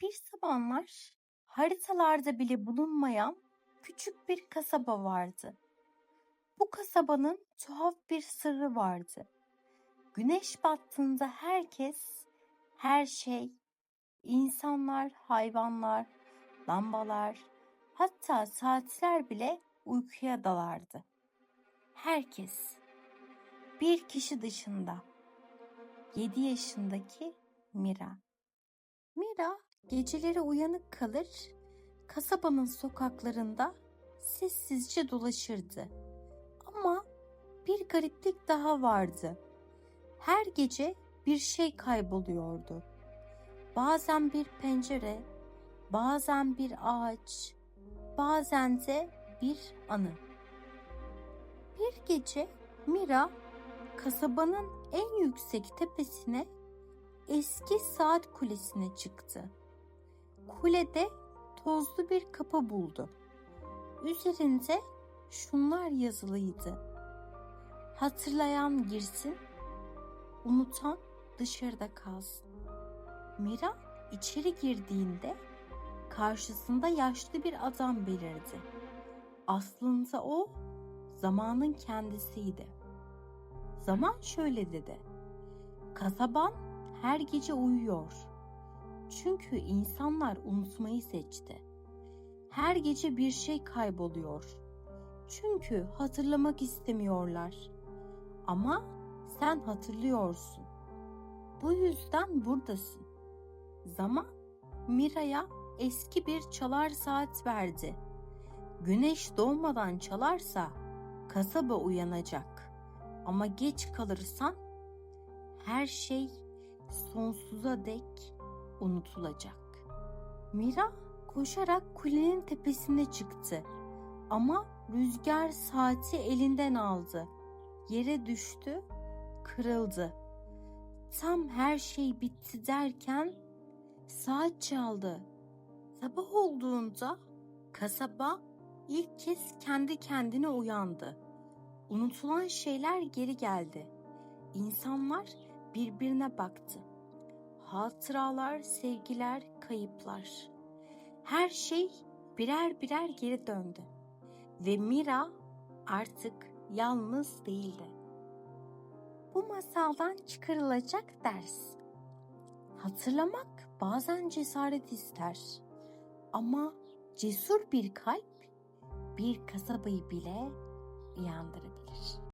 Bir zamanlar haritalarda bile bulunmayan küçük bir kasaba vardı. Bu kasabanın tuhaf bir sırrı vardı. Güneş battığında herkes, her şey, insanlar, hayvanlar, lambalar, hatta saatler bile uykuya dalardı. Herkes, bir kişi dışında. 7 yaşındaki Mira. Mira geceleri uyanık kalır, kasabanın sokaklarında sessizce dolaşırdı. Ama bir gariplik daha vardı. Her gece bir şey kayboluyordu. Bazen bir pencere, bazen bir ağaç, bazen de bir anı. Bir gece Mira kasabanın en yüksek tepesine eski saat kulesine çıktı. Kulede tozlu bir kapı buldu. Üzerinde şunlar yazılıydı. Hatırlayan girsin, unutan dışarıda kalsın. Mira içeri girdiğinde karşısında yaşlı bir adam belirdi. Aslında o zamanın kendisiydi. Zaman şöyle dedi. Kasaban her gece uyuyor. Çünkü insanlar unutmayı seçti. Her gece bir şey kayboluyor. Çünkü hatırlamak istemiyorlar. Ama sen hatırlıyorsun. Bu yüzden buradasın. Zaman Mira'ya eski bir çalar saat verdi. Güneş doğmadan çalarsa kasaba uyanacak. Ama geç kalırsan her şey sonsuza dek unutulacak. Mira koşarak kulenin tepesine çıktı. Ama rüzgar saati elinden aldı. Yere düştü, kırıldı. Tam her şey bitti derken saat çaldı. Sabah olduğunda kasaba ilk kez kendi kendine uyandı. Unutulan şeyler geri geldi. İnsanlar birbirine baktı. Hatıralar, sevgiler, kayıplar. Her şey birer birer geri döndü. Ve Mira artık yalnız değildi. Bu masaldan çıkarılacak ders. Hatırlamak bazen cesaret ister. Ama cesur bir kalp bir kasabayı bile uyandırabilir.